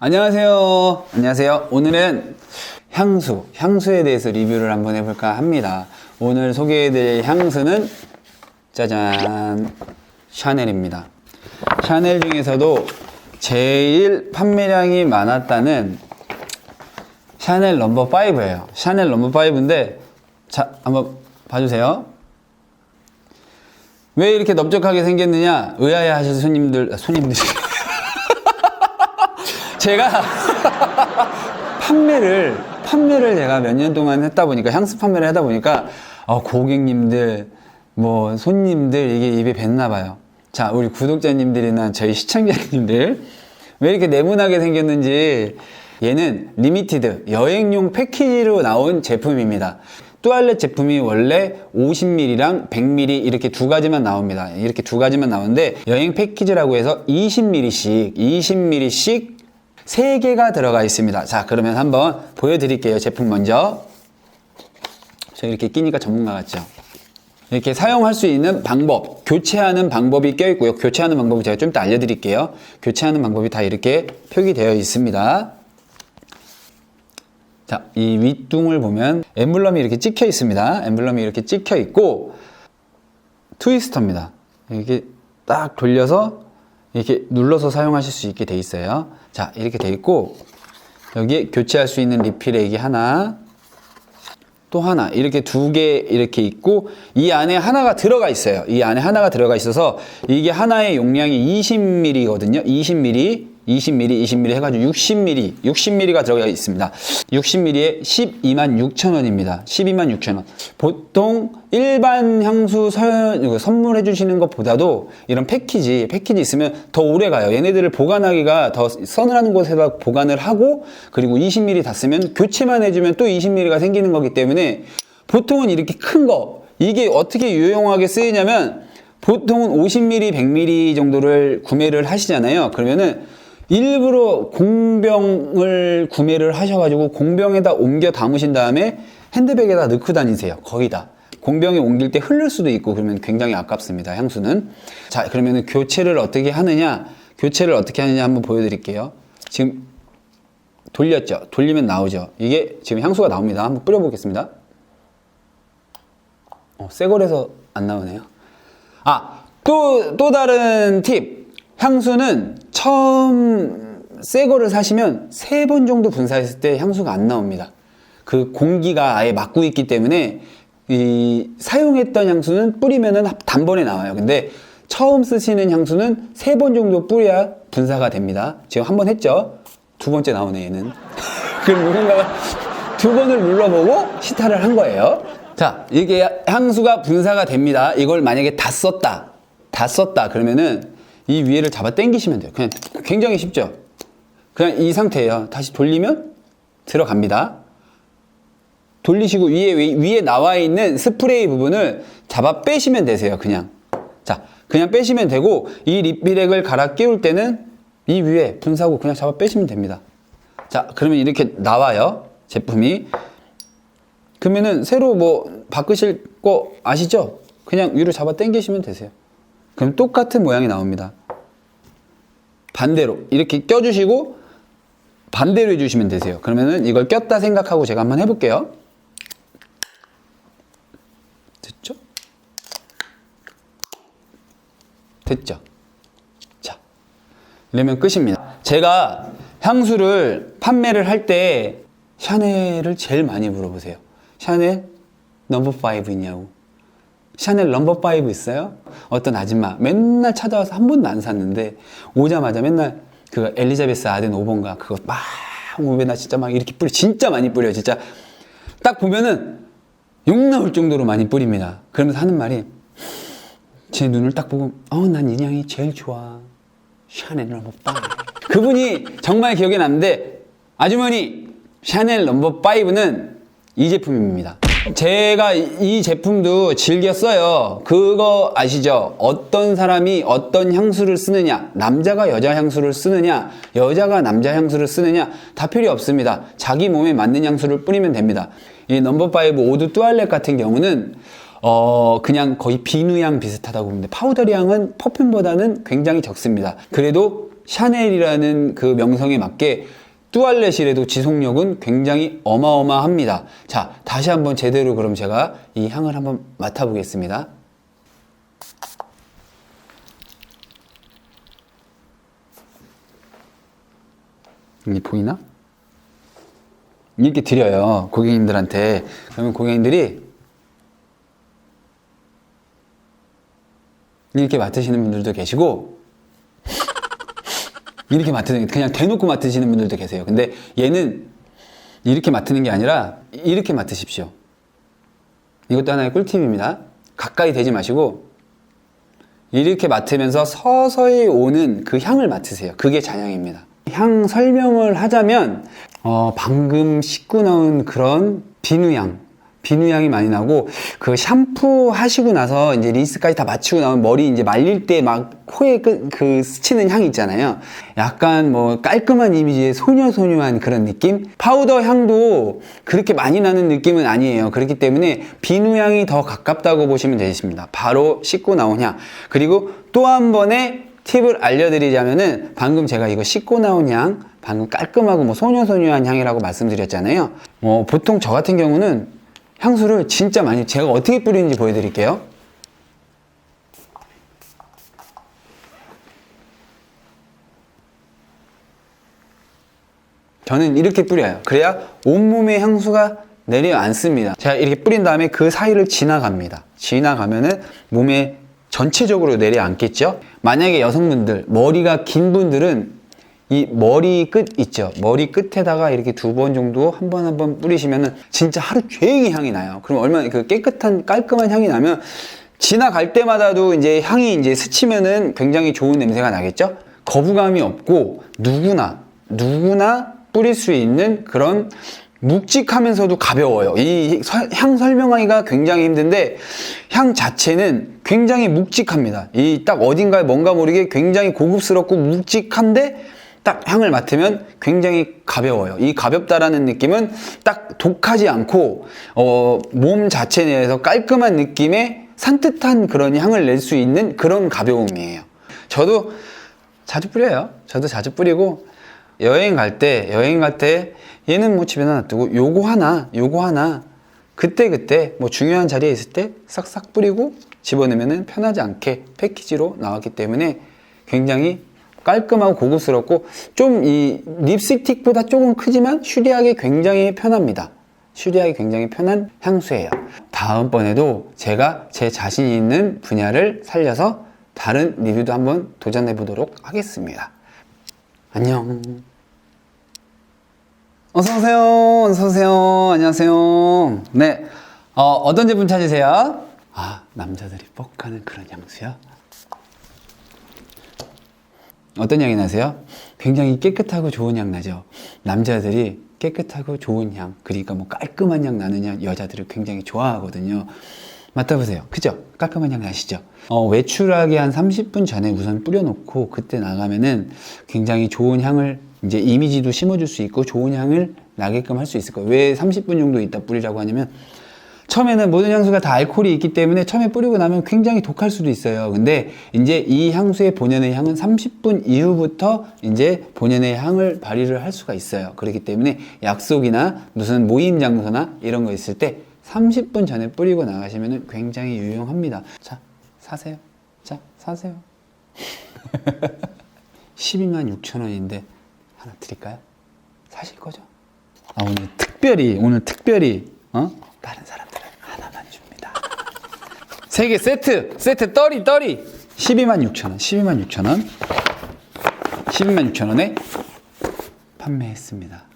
안녕하세요. 안녕하세요. 오늘은 향수, 향수에 대해서 리뷰를 한번 해볼까 합니다. 오늘 소개해드릴 향수는 짜잔 샤넬입니다. 샤넬 중에서도 제일 판매량이 많았다는 샤넬 넘버 5예요. 샤넬 넘버 5인데 자 한번 봐주세요. 왜 이렇게 넓적하게 생겼느냐 의아해 하실 손님들 아, 손님들이 제가 판매를 판매를 제가 몇 년 동안 했다 보니까 향수 판매를 하다 보니까 어, 고객님들 뭐 손님들 이게 입에 뱉나 봐요. 자 우리 구독자님들이나 저희 시청자님들 왜 이렇게 네모나게 생겼는지 얘는 리미티드 여행용 패키지로 나온 제품입니다. 뚜알렛 제품이 원래 50ml랑 100ml 이렇게 두 가지만 나옵니다. 이렇게 두 가지만 나오는데 여행 패키지라고 해서 20ml씩 20ml씩 3개가 들어가 있습니다. 자, 그러면 한번 보여드릴게요. 제품 먼저. 저 이렇게 끼니까 전문가 같죠? 이렇게 사용할 수 있는 방법, 교체하는 방법이 껴 있고요. 교체하는 방법은 제가 좀 이따 알려드릴게요. 교체하는 방법이 다 이렇게 표기되어 있습니다. 자, 이 윗둥을 보면 엠블럼이 이렇게 찍혀 있습니다. 엠블럼이 이렇게 찍혀 있고, 트위스터입니다. 이렇게 딱 돌려서 이렇게 눌러서 사용하실 수 있게 돼 있어요. 자, 이렇게 돼 있고, 여기에 교체할 수 있는 리필액이 하나, 또 하나, 이렇게 두 개 이렇게 있고, 이 안에 하나가 들어가 있어요. 이 안에 하나가 들어가 있어서, 이게 하나의 용량이 20ml거든요. 20ml. 20ml, 20ml 해가지고 60ml, 60ml가 들어가 있습니다. 60ml에 12만 6천 원입니다. 12만 6천 원. 보통 일반 향수 선, 선물해 주시는 것보다도 이런 패키지, 패키지 있으면 더 오래 가요. 얘네들을 보관하기가 더 서늘한 곳에다 보관을 하고 그리고 20ml 다 쓰면 교체만 해주면 또 20ml가 생기는 거기 때문에 보통은 이렇게 큰 거, 이게 어떻게 유용하게 쓰이냐면 보통은 50ml, 100ml 정도를 구매를 하시잖아요. 그러면은 일부러 공병을 구매를 하셔가지고 공병에다 옮겨 담으신 다음에 핸드백에다 넣고 다니세요. 거기다. 공병에 옮길 때 흐를 수도 있고 그러면 굉장히 아깝습니다. 향수는. 자, 그러면 교체를 어떻게 하느냐? 교체를 어떻게 하느냐 한번 보여드릴게요. 지금 돌렸죠? 돌리면 나오죠? 이게 지금 향수가 나옵니다. 한번 뿌려보겠습니다. 어, 새 거라서 안 나오네요. 아, 또, 또 다른 팁. 향수는 처음 새 거를 사시면 세 번 정도 분사했을 때 향수가 안 나옵니다. 그 공기가 아예 막고 있기 때문에 이 사용했던 향수는 뿌리면은 단번에 나와요. 근데 처음 쓰시는 향수는 세 번 정도 뿌려야 분사가 됩니다. 지금 한 번 했죠? 두 번째 나오네, 얘는. 그럼 누군가가 두 번을 눌러보고 시타를 한 거예요. 자, 이게 향수가 분사가 됩니다. 이걸 만약에 다 썼다. 다 썼다. 그러면은 이 위에를 잡아 당기시면 돼요. 그냥 굉장히 쉽죠? 그냥 이 상태예요. 다시 돌리면 들어갑니다. 돌리시고 위에, 위에 나와 있는 스프레이 부분을 잡아 빼시면 되세요. 그냥. 자, 그냥 빼시면 되고 이 리필액을 갈아 끼울 때는 이 위에 분사구 그냥 잡아 빼시면 됩니다. 자, 그러면 이렇게 나와요. 제품이. 그러면은 새로 뭐 바꾸실 거 아시죠? 그냥 위로 잡아 당기시면 되세요. 그럼 똑같은 모양이 나옵니다. 반대로 이렇게 껴주시고 반대로 해주시면 되세요. 그러면은 이걸 꼈다 생각하고 제가 한번 해볼게요. 됐죠? 됐죠? 자, 이러면 끝입니다. 제가 향수를 판매를 할 때 샤넬을 제일 많이 물어보세요. 샤넬 넘버 5 있냐고. 샤넬 넘버 5 있어요? 어떤 아줌마 맨날 찾아와서 한 번도 안 샀는데 오자마자 맨날 그 엘리자베스 아덴 5번가 그거 막 오면 나 진짜 막 이렇게 뿌려 진짜 많이 뿌려 진짜 딱 보면은 욕 나올 정도로 많이 뿌립니다. 그러면서 하는 말이 제 눈을 딱 보고 어난이 향이 제일 좋아 샤넬 넘버 5 그분이 정말 기억에 남는데 아주머니 샤넬 넘버 5는 이 제품입니다. 제가 이 제품도 즐겨 써요. 그거 아시죠? 어떤 사람이 어떤 향수를 쓰느냐, 남자가 여자 향수를 쓰느냐, 여자가 남자 향수를 쓰느냐, 다 필요 없습니다. 자기 몸에 맞는 향수를 뿌리면 됩니다. 이 넘버 5 오드 뚜알렛 같은 경우는 어, 그냥 거의 비누향 비슷하다고 보는데 파우더리 향은 퍼퓸보다는 굉장히 적습니다. 그래도 샤넬이라는 그 명성에 맞게 뚜알렛이라도 지속력은 굉장히 어마어마합니다. 자, 다시 한번 제대로 그럼 제가 이 향을 한번 맡아보겠습니다. 이게 보이나? 이렇게 드려요 고객님들한테 그러면 고객님들이 이렇게 맡으시는 분들도 계시고 이렇게 맡으는 그냥 대놓고 맡으시는 분들도 계세요. 근데 얘는 이렇게 맡는 게 아니라 이렇게 맡으십시오. 이것도 하나의 꿀팁입니다. 가까이 대지 마시고 이렇게 맡으면서 서서히 오는 그 향을 맡으세요. 그게 잔향입니다. 향 설명을 하자면 어, 방금 씻고 나온 그런 비누향 비누향이 많이 나고 그 샴푸 하시고 나서 이제 린스까지 다 마치고 나면 머리 이제 말릴 때 막 코에 그, 그 스치는 향 있잖아요. 약간 뭐 깔끔한 이미지의 소녀소녀한 그런 느낌? 파우더 향도 그렇게 많이 나는 느낌은 아니에요. 그렇기 때문에 비누향이 더 가깝다고 보시면 되십니다. 바로 씻고 나온 향. 그리고 또 한 번의 팁을 알려드리자면은 방금 제가 이거 씻고 나온 향 방금 깔끔하고 뭐 소녀소녀한 향이라고 말씀드렸잖아요. 뭐 보통 저 같은 경우는 향수를 진짜 많이 제가 어떻게 뿌리는지 보여드릴게요. 저는 이렇게 뿌려요. 그래야 온몸에 향수가 내려앉습니다. 제가 이렇게 뿌린 다음에 그 사이를 지나갑니다. 지나가면은 몸에 전체적으로 내려앉겠죠? 만약에 여성분들 머리가 긴 분들은 이 머리 끝 있죠 머리 끝에다가 이렇게 두 번 정도 한 번 한 번 뿌리시면은 진짜 하루 종일 향이 나요 그럼 얼마나 그 깨끗한 깔끔한 향이 나면 지나갈 때마다도 이제 향이 이제 스치면은 굉장히 좋은 냄새가 나겠죠 거부감이 없고 누구나 누구나 뿌릴 수 있는 그런 묵직하면서도 가벼워요. 이 향 설명하기가 굉장히 힘든데 향 자체는 굉장히 묵직합니다. 이 딱 어딘가에 뭔가 모르게 굉장히 고급스럽고 묵직한데 딱 향을 맡으면 굉장히 가벼워요. 이 가볍다라는 느낌은 딱 독하지 않고 어, 몸 자체 내에서 깔끔한 느낌의 산뜻한 그런 향을 낼 수 있는 그런 가벼움이에요. 저도 자주 뿌려요. 저도 자주 뿌리고 여행 갈 때 여행 갈 때 얘는 뭐 집에다 놔두고 요거 하나 요거 하나 그때 그때 뭐 중요한 자리에 있을 때 싹싹 뿌리고 집어넣으면 편하지 않게 패키지로 나왔기 때문에 굉장히 깔끔하고 고급스럽고 좀 이 립스틱보다 조금 크지만 휴대하기 굉장히 편합니다. 휴대하기 굉장히 편한 향수예요. 다음번에도 제가 제 자신 있는 분야를 살려서 다른 리뷰도 한번 도전해 보도록 하겠습니다. 안녕. 어서오세요. 어서오세요. 안녕하세요. 네. 어, 어떤 제품 찾으세요? 아, 남자들이 뻑하는 그런 향수요? 어떤 향이 나세요? 굉장히 깨끗하고 좋은 향 나죠? 남자들이 깨끗하고 좋은 향, 그러니까 뭐 깔끔한 향 나는 향, 여자들을 굉장히 좋아하거든요. 맡아보세요. 그죠? 깔끔한 향 나시죠? 어, 외출하기 한 30분 전에 우선 뿌려놓고 그때 나가면은 굉장히 좋은 향을 이제 이미지도 심어줄 수 있고 좋은 향을 나게끔 할 수 있을 거예요. 왜 30분 정도 있다 뿌리라고 하냐면 처음에는 모든 향수가 다 알코올이 있기 때문에 처음에 뿌리고 나면 굉장히 독할 수도 있어요. 근데 이제 이 향수의 본연의 향은 30분 이후부터 이제 본연의 향을 발휘를 할 수가 있어요. 그렇기 때문에 약속이나 무슨 모임 장소나 이런 거 있을 때 30분 전에 뿌리고 나가시면 굉장히 유용합니다. 자, 사세요. 자, 사세요. 12만 6천 원인데 하나 드릴까요? 사실 거죠? 아, 오늘 특별히, 오늘 특별히, 어? 다른 줍니다. 세 개 세트! 세트 떨이, 떨이! 12만 6천 원, 12만 6천 원. 12만 6천 원에 판매했습니다.